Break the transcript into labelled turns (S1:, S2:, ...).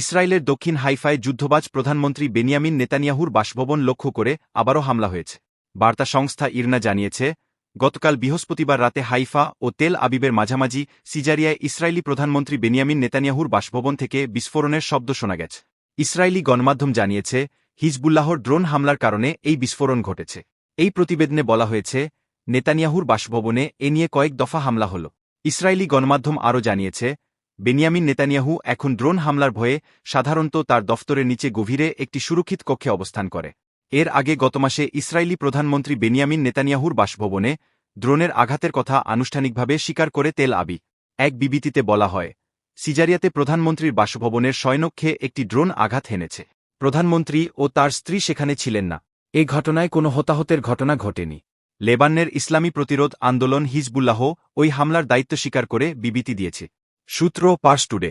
S1: ইসরায়েলের দক্ষিণ হাইফায় যুদ্ধবাজ প্রধানমন্ত্রী বেনিয়ামিন নেতানিয়াহুর বাসভবন লক্ষ্য করে আবারও হামলা হয়েছে বার্তা সংস্থা ইরনা জানিয়েছে গতকাল বৃহস্পতিবার রাতে হাইফা ও তেল আবিবের মাঝামাঝি সিজারিয়ায় ইসরায়েলি প্রধানমন্ত্রী বেনিয়ামিন নেতানিয়াহুর বাসভবন থেকে বিস্ফোরণের শব্দ শোনা গেছে ইসরায়েলি গণমাধ্যম জানিয়েছে হিজবুল্লাহর ড্রোন হামলার কারণে এই বিস্ফোরণ ঘটেছে এই প্রতিবেদনে বলা হয়েছে নেতানিয়াহুর বাসভবনে এ নিয়ে কয়েক দফা হামলা হল ইসরায়েলি গণমাধ্যম আরও জানিয়েছে বেনিয়ামিন নেতানিয়াহু এখন ড্রোন হামলার ভয়ে সাধারণত তার দফতরের নিচে গভীরে একটি সুরক্ষিত কক্ষে অবস্থান করে এর আগে গত মাসে ইসরায়েলি প্রধানমন্ত্রী বেনিয়ামিন নেতানিয়াহুর বাসভবনে ড্রোনের আঘাতের কথা আনুষ্ঠানিকভাবে স্বীকার করে তেল আবি এক বিবৃতিতে বলা হয় সিজারিয়াতে প্রধানমন্ত্রীর বাসভবনের স্বয়নক্ষে একটি ড্রোন আঘাত হেনেছে প্রধানমন্ত্রী ও তার স্ত্রী সেখানে ছিলেন না এ ঘটনায় কোনো হতাহতের ঘটনা ঘটেনি লেবান্নের ইসলামী প্রতিরোধ আন্দোলন হিজবুল্লাহ ওই হামলার দায়িত্ব স্বীকার করে বিবৃতি দিয়েছে সূত্র পাশ টুডে